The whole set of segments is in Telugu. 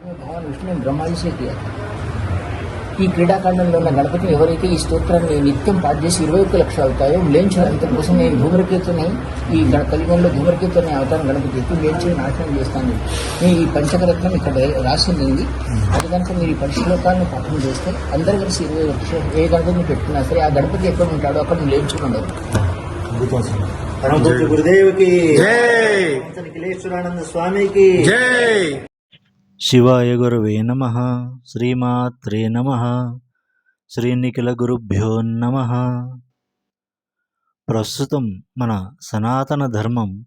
భగవాన్ విష్ణుని ఈ క్రీడాకాండంలో ఉన్న గణపతి ఎవరైతే ఈ స్తోత్రాన్ని నిత్యం పాఠ్యేసి ఇరవై ఒక్క లక్షలు అవుతాయో లేంచడం కోసం నేను ధూమరకేతుని ఈ గణ కలిగంలో ధూమరకేతుని అవుతాను గణపతి ఎత్తు లేంచి నాశనం చేస్తాను. నేను ఈ పంచకరత్నం ఇక్కడ రాసింది అది కనుక మీరు ఈ పంచలోకాలను పాఠం చేస్తే అందరు కలిసి ఇరవై లక్షలు ఏ గణపతిని పెట్టుకున్నా సరే ఆ గణపతి ఎక్కడ ఉంటాడో అక్కడ లేంచుకుండదు గురుదేవుకి జై. స్వామికి. శివాయ గురవే నమ. శ్రీమాత్రే నమ. శ్రీనిఖిల గురుభ్యో నమ. ప్రస్తుతం మన సనాతన ధర్మం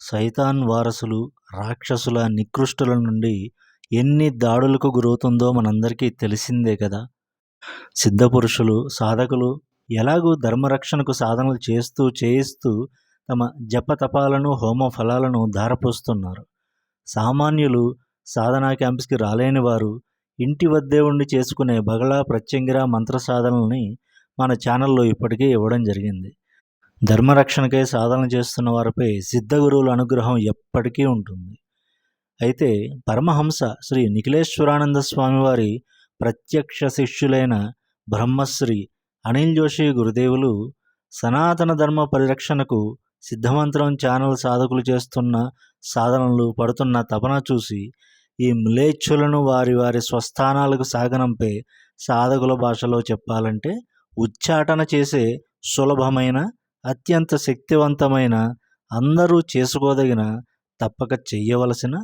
సైతాన్ వారసులు రాక్షసుల నికృష్టుల నుండి ఎన్ని దాడులకు గురవుతుందో మనందరికీ తెలిసిందే కదా. సిద్ధపురుషులు సాధకులు ఎలాగూ ధర్మరక్షణకు సాధనలు చేస్తూ చేయిస్తూ తమ జపతపాలను హోమ ఫలాలను ధారపోస్తున్నారు. సామాన్యులు సాధనా క్యాంప్స్కి రాలేని వారు ఇంటి వద్దే ఉండి చేసుకునే బగలా ప్రత్యంగిర మంత్ర సాధనల్ని మన ఛానల్లో ఇప్పటికే ఇవ్వడం జరిగింది. ధర్మరక్షణకై సాధన చేస్తున్న వారిపై సిద్ధ గురువుల అనుగ్రహం ఎప్పటికీ ఉంటుంది. అయితే పరమహంస శ్రీ నిఖిలేశ్వరానంద స్వామివారి ప్రత్యక్ష శిష్యులైన బ్రహ్మశ్రీ అనిల్ జోషి గురుదేవులు సనాతన ధర్మ పరిరక్షణకు సిద్ధమంత్రం ఛానల్ సాధకులు చేస్తున్న సాధనలు పడుతున్న తపన చూసి ఈ మ్లేచ్ఛులను వారి వారి స్వస్థానాలకు సాగనంపే సాధకుల భాషలో చెప్పాలంటే ఉచ్చాటన చేసే సులభమైన అత్యంత శక్తివంతమైన అందరూ చేసుకోదగిన తప్పక చెయ్యవలసిన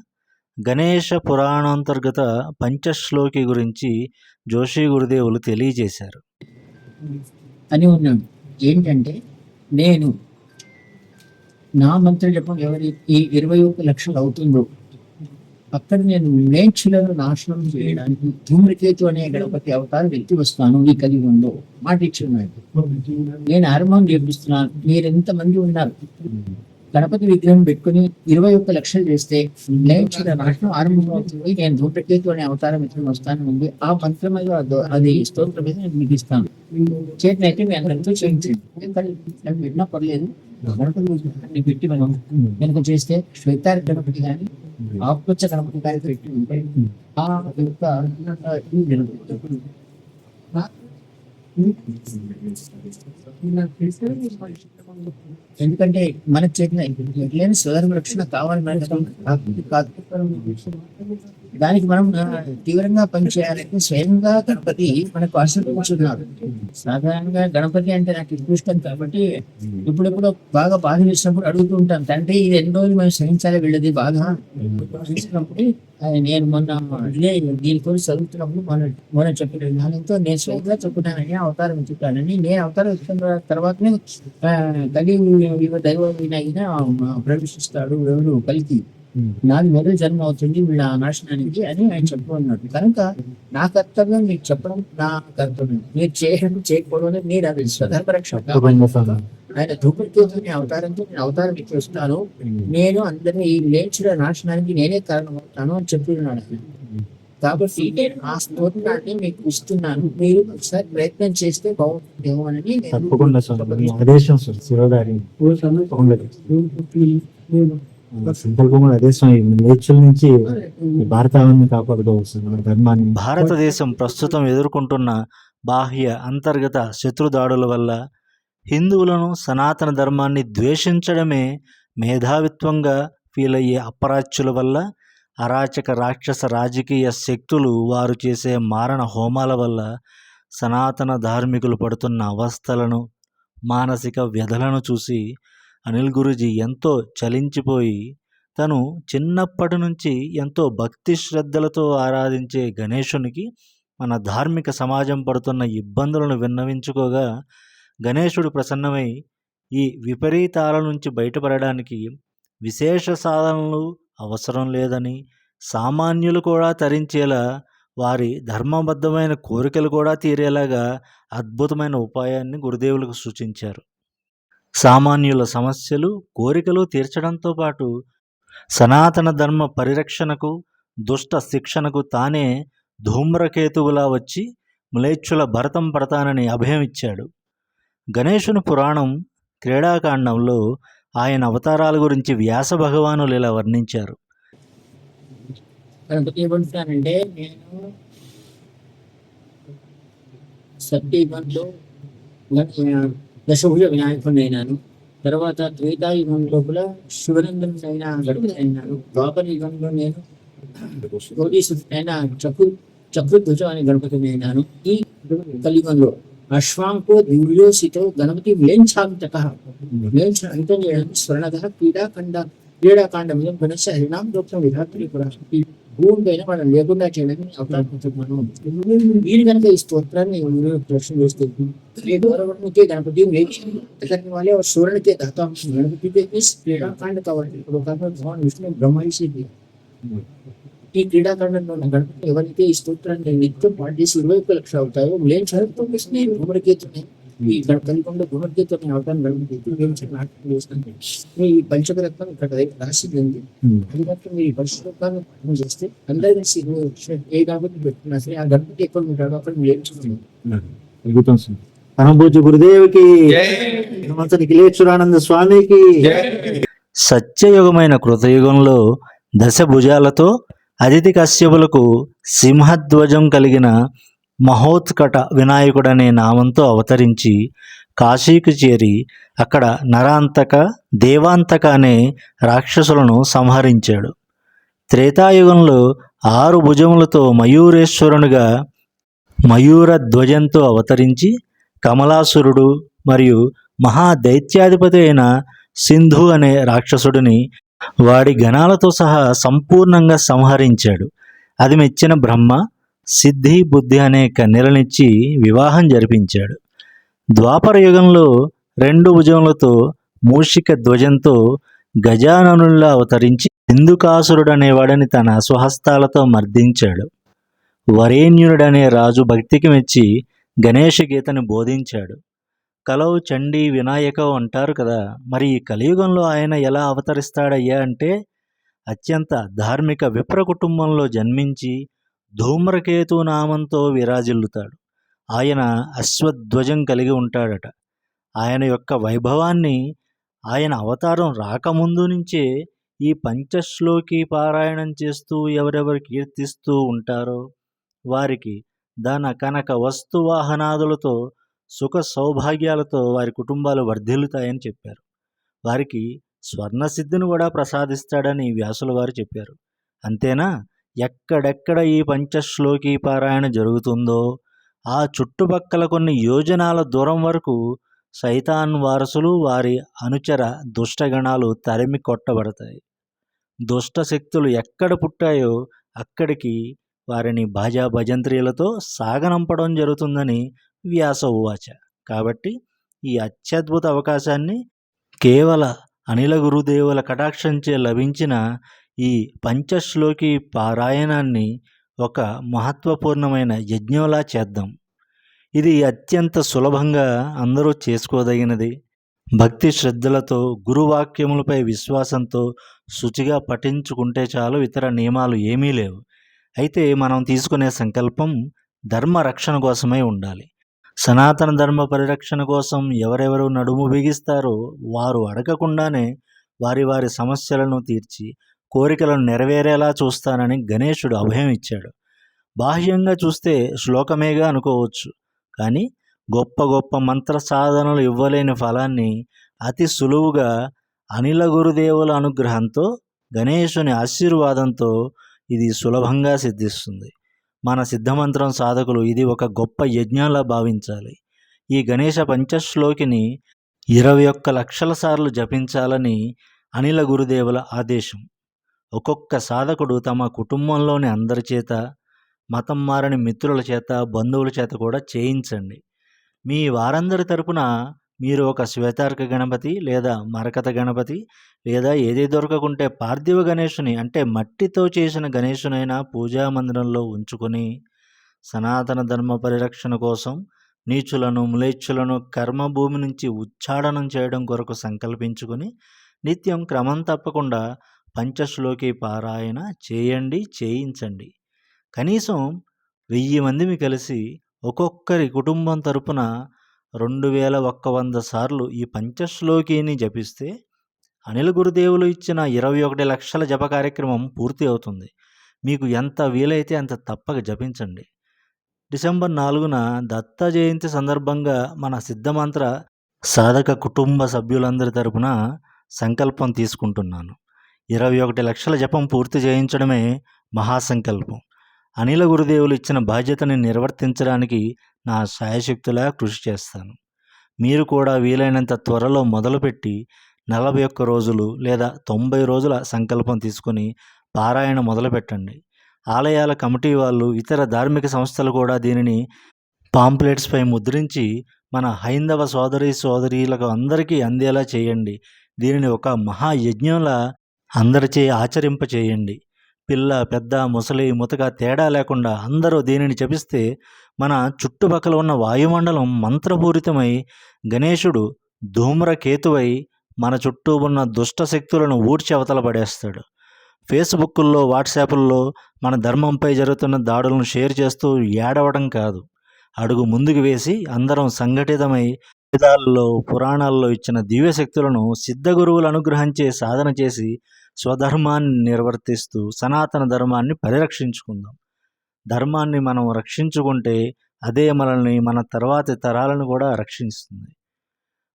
గణేష పురాణాంతర్గత పంచశ్లోకి గురించి జోషి గురుదేవులు తెలియజేశారు. అని ఉన్నాడు. ఏంటంటే నేను నా మంత్ర జపం ఎవరి? ఈ ఇరవై ఒక్క లక్షలు అవుతుందో? అక్కడ నేను మేంచులను నాశనం చేయడానికి ధూమ్రకేతు అనే గణపతి అవతారం ఎత్తి వస్తాను. ఈ కలియుగంలో మాట ఇచ్చున్నాడు నేను ఆరంభం చేపిస్తున్నాను మీరు ఎంతమంది ఉన్నారు? గణపతి విగ్రహం పెట్టుకుని ఇరవై ఒక్క లక్షలు చేస్తే నేను నాశనం ఆరంభం నేను ధూమ్రకేతు అవతారం ఎత్తుకుని వస్తాను ఉంది. ఆ మంత్రం మీద అది స్తోత్రం మీద నేను మీకు ఇస్తాను చేతినైతే మీ అందరితో చేయించండి కానీ నన్ను పెట్టినా పర్లేదు. గణపతి విగ్రహాన్ని పెట్టి మనం కనుక చేస్తే శ్వేతారి గణపతి కానీ ఆకుపచ్చ గణపతి కానీ పెట్టి ఉంటే ఆ యొక్క ఎందుకంటే మనకు చేసిన ఎట్లయినా రక్షణ కావాలి కాదు. దానికి మనం తీవ్రంగా పనిచేయాలంటే స్వయంగా గణపతి మనకు ఆశీర్వదించున్నారు సాధారణంగా గణపతి అంటే నాకు ఎక్కువ ఇష్టం కాబట్టి ఇప్పుడెప్పుడు బాగా బాధ చేసినప్పుడు అడుగుతూ ఉంటాను తండ్రి ఇది ఎన్ని రోజులు మేము సహించాలి వీళ్ళది బాగా సహించినప్పుడు నేను మొన్న ఇదే దీని గురించి చదువుతున్నప్పుడు మన మొన్న చెప్పిన విధానంతో నేను స్వయంగా చెప్పుతానని అవతారం చెప్పానని నేను అవతారం వచ్చిన తర్వాతనే ఆ, కలి ఇవ దైవ ప్రవేశిస్తాడు ఎవరు? కలిగి నాది మొదటి జన్మ అవుతుంది వీళ్ళ నాశనానికి అని ఆయన చెప్పుకున్నాడు కనుక నా కర్తవ్యం మీకు చెప్పడం నా కర్తవ్యం. మీరు చేయడం చేయకపోవడం మీరు అది స్వధర్మ రక్షణ ఆయన ధూపకేతుని అవతారంతో నేను అవతారం ఇచ్చేస్తాను నేను అందరినీ ఈ లేచిన నాశనానికి నేనే కారణం అవుతాను అని చెప్తున్నాడు ఆయన. కాబట్టి నేను ఆ స్తోత్రాన్ని మీకు ఇస్తున్నాను. మీరు ఒకసారి ప్రయత్నం చేస్తే బాగుంటుందేమో అని తప్పకుండా నుంచి భారతాన్ని భారతదేశం ప్రస్తుతం ఎదుర్కొంటున్న బాహ్య అంతర్గత శత్రుదాడుల వల్ల హిందువులను సనాతన ధర్మాన్ని ద్వేషించడమే మేధావిత్వంగా ఫీల్ అయ్యే అపరాచ్యుల వల్ల అరాచక రాక్షస రాజకీయ శక్తులు వారు చేసే మారణ హోమాల వల్ల సనాతన ధార్మికులు పడుతున్న అవస్థలను మానసిక వ్యధలను చూసి అనిల్ గురూజీ ఎంతో చలించిపోయి తను చిన్నప్పటి నుంచి ఎంతో భక్తి శ్రద్ధలతో ఆరాధించే గణేశునికి మన ధార్మిక సమాజం పడుతున్న ఇబ్బందులను విన్నవించుకోగా గణేశుడు ప్రసన్నమై ఈ విపరీతాల నుంచి బయటపడడానికి విశేష సాధనలు అవసరం లేదని సామాన్యులు కూడా తరించేలా వారి ధర్మబద్ధమైన కోరికలు కూడా తీరేలాగా అద్భుతమైన ఉపాయాన్ని గురుదేవులకు సూచించారు. సామాన్యుల సమస్యలు కోరికలు తీర్చడంతో పాటు సనాతన ధర్మ పరిరక్షణకు దుష్ట శిక్షణకు తానే ధూమ్రకేతువులా వచ్చి మ్లేచ్చుల భరతం పడతానని అభయమిచ్చాడు గణేశుని పురాణం క్రీడాకాండంలో ఆయన అవతారాల గురించి వ్యాస భగవానులు ఇలా వర్ణించారు. నేను దశభుజ వినాయకుడిని అయినాను తర్వాత త్రేతాయుగం లోపల శివనందన్ అయిన గణపతి అయినాను ద్వాపర యుగంలో నేను అయిన చక్రు చక్రధ్వజ అనే గణపతిని అయినాను ఈ కలియుగంలో అశ్వాంకో దివ్యోసితో గణపతి మేంఛాంతక మేంఛ చేయడానికి స్వర్ణద క్రీడాఖండ క్రీడాకాండంలో గణేశ హరినాం దోక్తం విధాత్రి కూడా. ఈ భూమి పైన మనం లేకుండా చేయడానికి అవకాశం వీరు కనుక ఈ స్తోత్రాన్ని మీరు ప్రశ్న చేస్తే ఏదో के गणपति में करने वाले और स्वर्ण के दाता गणपति के इस क्रीडाकांड का वर्णन ఇప్పుడు కాక భగవాన్ విష్ణు బ్రహ్మర్షి ఈ క్రీడాకాండంలో ఉన్న గణపతి ఎవరైతే ఈ స్తోత్రాన్ని నిత్యం పాటించి ఇరవై ఒక్క లక్ష అవుతాయో లేని చదువుతో భూమరికేతుని ఈ మీ ఇక్కడ రాసి ఉంది. అది మాత్రం మీరు ఈ పరిశుభ్రాన్ని పాఠం చేస్తే అందరూ ఏ పెట్టుకున్నా సరే ఆ గణపతి ఎక్కడ ఉంటాడో అక్కడ మీరు ఏం చూస్తుంది పరమపూజ్య గురుదేవుకి నిఖిలేశ్వరానంద స్వామికి సత్యయుగమైన కృతయుగంలో దశ భుజాలతో అదితి కశ్యపులకు సింహధ్వజం కలిగిన మహోత్కట వినాయకుడనే నామంతో అవతరించి కాశీకి చేరి అక్కడ నరాంతక దేవాంతక అనే రాక్షసులను సంహరించాడు. త్రేతాయుగంలో ఆరు భుజములతో మయూరేశ్వరునిగా మయూర ధ్వజంతో అవతరించి కమలాసురుడు మరియు మహాదైత్యాధిపతి అయిన సింధు అనే రాక్షసుడిని వాడి గణాలతో సహా సంపూర్ణంగా సంహరించాడు. అది మెచ్చిన బ్రహ్మ సిద్ధి బుద్ధి అనే కన్నెలనిచ్చి వివాహం జరిపించాడు. ద్వాపర యుగంలో రెండు భుజములతో మూషిక ధ్వజంతో గజాననుల్లా అవతరించి హిందుకాసురుడనేవాడని తన స్వహస్తాలతో మర్దించాడు. వరేణ్యుడనే రాజు భక్తికి మెచ్చి గణేష గీతని బోధించాడు. కలవు చండీ వినాయక అంటారు కదా మరి ఈ కలియుగంలో ఆయన ఎలా అవతరిస్తాడయ్యా అంటే అత్యంత ధార్మిక విప్ర కుటుంబంలో జన్మించి ధూమ్రకేతు నామంతో విరాజిల్లుతాడు. ఆయన అశ్వధ్వజం కలిగి ఉంటాడట. ఆయన యొక్క వైభవాన్ని ఆయన అవతారం రాకముందు నుంచే ఈ పంచశ్లోకి పారాయణం చేస్తూ ఎవరెవరు కీర్తిస్తూ ఉంటారో వారికి ధన కనక వస్తు వాహనాదులతో సుఖ సౌభాగ్యాలతో వారి కుటుంబాలు వర్ధిల్లుతాయని చెప్పారు. వారికి స్వర్ణసిద్ధిని కూడా ప్రసాదిస్తాడని వ్యాసుల వారు చెప్పారు. అంతేనా? ఎక్కడెక్కడ ఈ పంచశ్లోకి పారాయణ జరుగుతుందో ఆ చుట్టుపక్కల కొన్ని యోజనాల దూరం వరకు సైతాన్ వారసులు వారి అనుచర దుష్టగణాలు తరిమి కొట్టబడతాయి. దుష్ట శక్తులు ఎక్కడ పుట్టాయో అక్కడికి వారిని భాజా భజంత్రీలతో సాగనంపడం జరుగుతుందని వ్యాస ఉవాచ. కాబట్టి ఈ అత్యద్భుత అవకాశాన్ని కేవల అనిల గురుదేవుల కటాక్షంచే లభించిన ఈ పంచశ్లోకి పారాయణాన్ని ఒక మహత్వపూర్ణమైన యజ్ఞంలా చేద్దాం. ఇది అత్యంత సులభంగా అందరూ చేసుకోదగినది. భక్తి శ్రద్ధలతో గురువాక్యములపై విశ్వాసంతో శుచిగా పఠించుకుంటే చాలు ఇతర నియమాలు ఏమీ లేవు. అయితే మనం తీసుకునే సంకల్పం ధర్మ రక్షణ కోసమై ఉండాలి. సనాతన ధర్మ పరిరక్షణ కోసం ఎవరెవరు నడుము బిగిస్తారో వారు అడగకుండానే వారి వారి సమస్యలను తీర్చి కోరికలను నెరవేరేలా చూస్తానని గణేశుడు అభయం ఇచ్చాడు. బాహ్యంగా చూస్తే శ్లోకమేగా అనుకోవచ్చు. కానీ గొప్ప గొప్ప మంత్ర సాధనలు ఇవ్వలేని ఫలాన్ని అతి సులువుగా అనిల గురుదేవుల అనుగ్రహంతో గణేశుని ఆశీర్వాదంతో ఇది సులభంగా సిద్ధిస్తుంది. మన సిద్ధమంత్రం సాధకులు ఇది ఒక గొప్ప యజ్ఞంలా భావించాలి. ఈ గణేష పంచశ్లోకిని ఇరవై ఒక్క లక్షల సార్లు జపించాలని అనిల గురుదేవుల ఆదేశం. ఒక్కొక్క సాధకుడు తమ కుటుంబంలోని అందరి చేత మతం మారని మిత్రుల చేత బంధువుల చేత కూడా చేయించండి. మీ వారందరి తరపున మీరు ఒక శ్వేతార్క గణపతి లేదా మరకత గణపతి లేదా ఏది దొరకకుంటే పార్థివ గణేషుని అంటే మట్టితో చేసిన గణేషునైనా పూజా మందిరంలో ఉంచుకొని సనాతన ధర్మ పరిరక్షణ కోసం నీచులను మ్లేచ్చులను కర్మభూమి నుంచి ఉచ్చాడనం చేయడం కొరకు సంకల్పించుకొని నిత్యం క్రమం తప్పకుండా పంచశ్లోకి పారాయణ చేయండి చేయించండి. కనీసం వెయ్యి మందిని కలిసి ఒక్కొక్కరి కుటుంబం తరపున రెండు వేల ఒక్క వంద సార్లు ఈ పంచశ్లోకిని జపిస్తే అనిల గురుదేవులు ఇచ్చిన ఇరవై ఒకటి లక్షల జప కార్యక్రమం పూర్తి అవుతుంది. మీకు ఎంత వీలైతే అంత తప్పక జపించండి. డిసెంబర్ నాలుగున దత్త జయంతి సందర్భంగా మన సిద్ధమంత్ర సాధక కుటుంబ సభ్యులందరి తరపున సంకల్పం తీసుకుంటున్నాను. ఇరవై ఒకటి లక్షల జపం పూర్తి చేయించడమే మహాసంకల్పం. అనిల గురుదేవులు ఇచ్చిన బాధ్యతని నిర్వర్తించడానికి నా శాయశక్తులా కృషి చేస్తాను. మీరు కూడా వీలైనంత త్వరలో మొదలుపెట్టి నలభై ఒక్క రోజులు లేదా తొంభై రోజుల సంకల్పం తీసుకొని పారాయణ మొదలుపెట్టండి. ఆలయాల కమిటీ వాళ్ళు ఇతర ధార్మిక సంస్థలు కూడా దీనిని పాంప్లెట్స్పై ముద్రించి మన హైందవ సోదరి సోదరీలకు అందరికీ అందేలా చేయండి. దీనిని ఒక మహాయజ్ఞంలా అందరిచే ఆచరింపచేయండి. పిల్ల పెద్ద ముసలి ముతక తేడా లేకుండా అందరూ దీనిని జపిస్తే మన చుట్టుపక్కల ఉన్న వాయుమండలం మంత్రపూరితమై గణేశుడు ధూమ్రకేతువై మన చుట్టూ ఉన్న దుష్ట శక్తులను ఊడ్చి అవతల పడేస్తాడు. ఫేస్బుక్కుల్లో వాట్సాపుల్లో మన ధర్మంపై జరుగుతున్న దాడులను షేర్ చేస్తూ ఏడవడం కాదు. అడుగు ముందుకు వేసి అందరం సంఘటితమై వేదాల్లో పురాణాల్లో ఇచ్చిన దివ్యశక్తులను సిద్ధ గురువులు అనుగ్రహించే సాధన చేసి స్వధర్మాన్ని నిర్వర్తిస్తూ సనాతన ధర్మాన్ని పరిరక్షించుకుందాం. ధర్మాన్ని మనం రక్షించుకుంటే అదే మనల్ని మన తర్వాతి తరాలను కూడా రక్షిస్తుంది.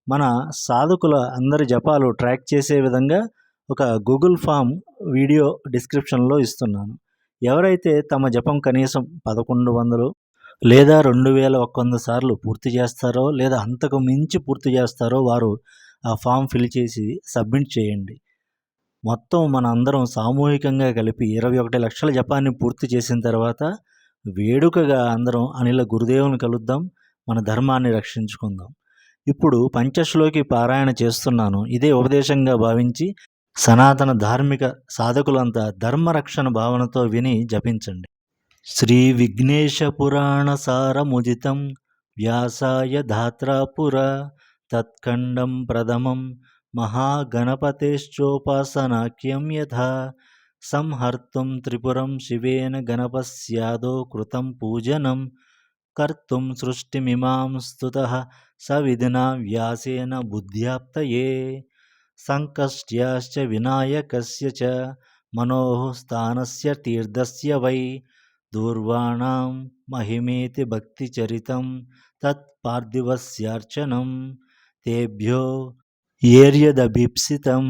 మన సాధకుల అందరి జపాలు ట్రాక్ చేసే విధంగా ఒక గూగుల్ ఫామ్ వీడియో డిస్క్రిప్షన్లో ఇస్తున్నాను. ఎవరైతే తమ జపం కనీసం పదకొండు వందలు లేదా రెండు వేల ఒక్క వంద సార్లు పూర్తి చేస్తారో లేదా అంతకు మించి పూర్తి చేస్తారో వారు ఆ ఫామ్ ఫిల్ చేసి సబ్మిట్ చేయండి. మొత్తం మన అందరం సామూహికంగా కలిపి ఇరవై ఒకటి లక్షల జపాన్ని పూర్తి చేసిన తర్వాత వేడుకగా అందరం అనిల గురుదేవుని కలుద్దాం మన ధర్మాన్ని రక్షించుకుందాం. ఇప్పుడు పంచశ్లోకి పారాయణ చేస్తున్నాను. ఇదే ఉపదేశంగా భావించి సనాతన ధార్మిక సాధకులంతా ధర్మరక్షణ భావనతో విని జపించండి. శ్రీ విఘ్నేశ పురాణ సారముదితం వ్యాసాయ ధాత్రాపుర తత్ఖండం ప్రథమం మహాగణపతేశ్చోపాసనాఖ్యం యథా సంహర్తుం త్రిపురం శివేన గణపస్యాదో కృతం పూజనం కర్తుం సృష్టిమిమాం స్తుత సవిధినా వ్యాసేన బుద్ధ్యాప్తయే సంకష్ట్యాశ్చ వినాయకస్య చ మనోః స్థానస్య తీర్థస్య వై దూర్వాణాం మహిమేతి భక్తిచరితం తత్పార్థివస్యార్చనం తేభ్యో ఏర్యదభీప్సితం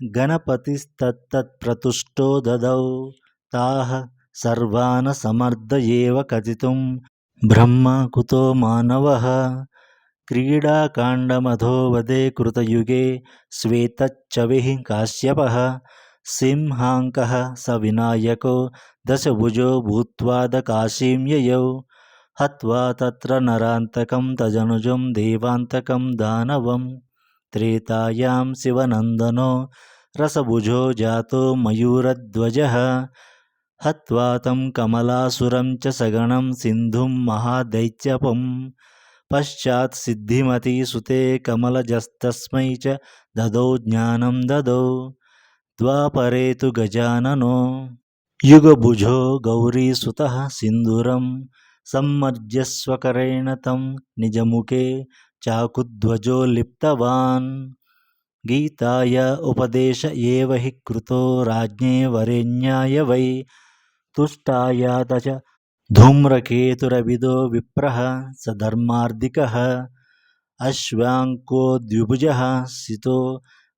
గణపతిస్తత్ప్రతుష్టో దదౌ తాః సర్వాన సమర్థ ఏవ కథితుం బ్రహ్మ కుతో మానవः క్రీడాకాండమధోవదే కృతయుగే శ్వేతచ్చవిः కాశ్యపः सिंहांक स विनायको दशभुजो भूत्वा दकाशीं ययौ। हत्वा तत्र नरान्तकं तजनुजं देवान्तकं दानवं। त्रेतायां शिवनन्दनो रसभुजो जातो मयूरध्वजः। हत्वा तं कमलासुरं च सगणं सिन्धुं महादैत्यपम् सिद्धिमती सुते कमलजस्तस्मै च ददौ ज्ञानं ददौ। తు గజాననో యుగభుజో గౌరీసుత సింధురం సమ్మర్జస్వకరేణ తం నిజముఖే చాకుధ్వజో లిప్తవాన్ గీతాయ ఉపదేశ ఏవ హి కృతో రాజ్ఞే వరేణ్యాయ వై తుష్టాయాత చ ధూమ్రకేతురవిదో విప్ర స అశ్వాంకో ద్విభుజ సితో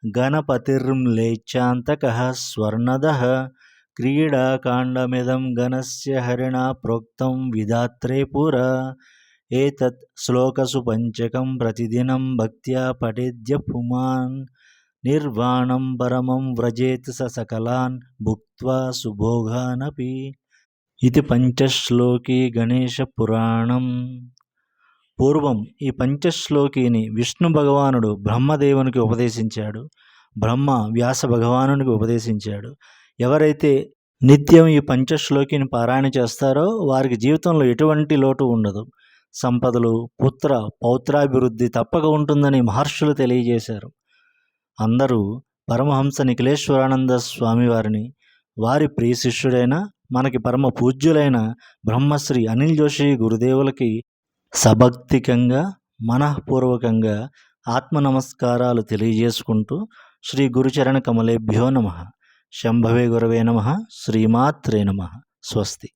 గణపతిర్మ్లేచ్ఛాంతకः స్వర్ణదः క్రీడాకాండమిదం గణస్య హరిణా ప్రోక్తం విధాత్రే పురా ఏతత్ శ్లోకసు పంచకం ప్రతిదినం భక్త్యా పఠేద్య పుమాన్ నిర్వాణం పరమం వ్రజేత్ స సకలాన్ భుక్త్వా సుభోగానపి ఇది పంచశ్లోకి గణేశ పురాణం పూర్వం ఈ పంచశ్లోకిని విష్ణు భగవానుడు బ్రహ్మదేవునికి ఉపదేశించాడు. బ్రహ్మ వ్యాస భగవానునికి ఉపదేశించాడు. ఎవరైతే నిత్యం ఈ పంచశ్లోకిని పారాయణ చేస్తారో వారికి జీవితంలో ఎటువంటి లోటు ఉండదు. సంపదలు పుత్ర పౌత్రాభివృద్ధి తప్పక ఉంటుందని మహర్షులు తెలియజేశారు. అందరూ పరమహంస నిఖిలేశ్వరానంద స్వామివారిని వారి ప్రియ శిష్యుడైన మనకి పరమ పూజ్యులైన బ్రహ్మశ్రీ అనిల్ జోషి గురుదేవులకి సభక్తికంగా మనఃపూర్వకంగా ఆత్మ నమస్కారాలు తెలియజేసుకుంటూ శ్రీ గురుచరణ కమలేభ్యో నమ. శంభవే గురవే నమ. శ్రీమాత్రే నమ. స్వస్తి.